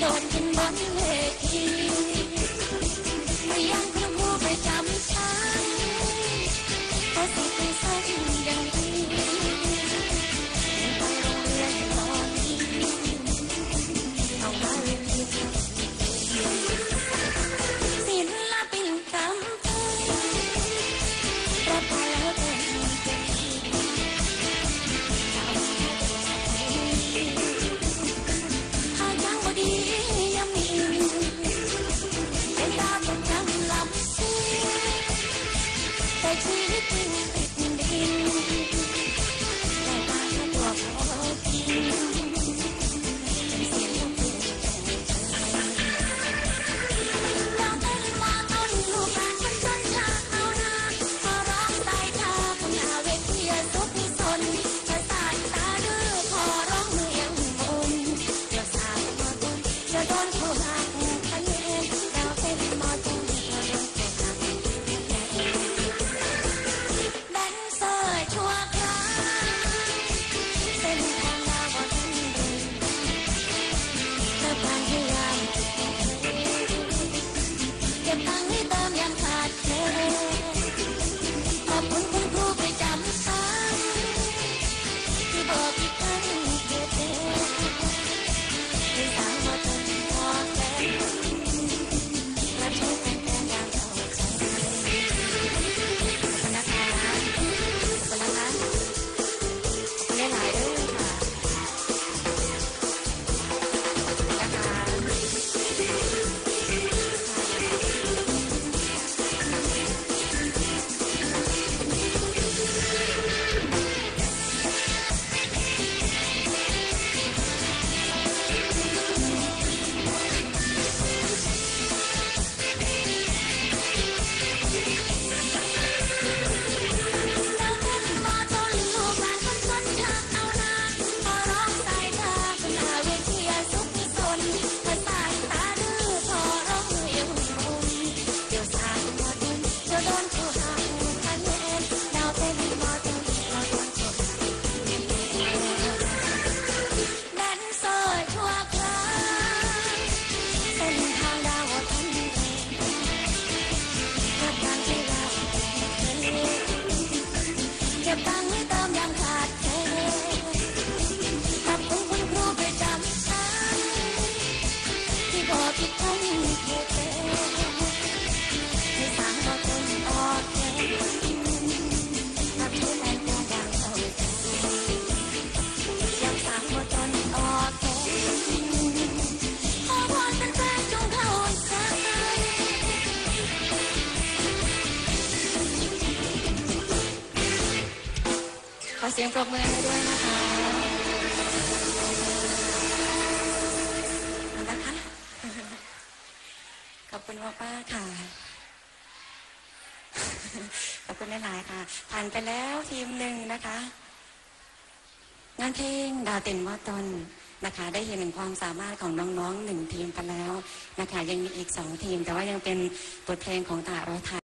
โดนกินบนเวที่ Alex. ก็บตังค์ไว้เติมยามขาดแคลนปรังคุณรูประจำชั้ที่บอกผิดพลาดยิ่ เสียงปรบมือให้ด้วยนะคะนะคะ ขอบคุณป้าค่ะ ขอบคุณหลายๆค่ะ ผ่านไปแล้วทีมหนึ่งนะคะ งานเพลงดาเต็นว่าตนนะคะได้เห็นถึงความสามารถของน้องๆหนึ่งทีมไปแล้วนะคะ ยังมีอีกสองทีม แต่ว่ายังเป็นบทเพลงของตาเราไทย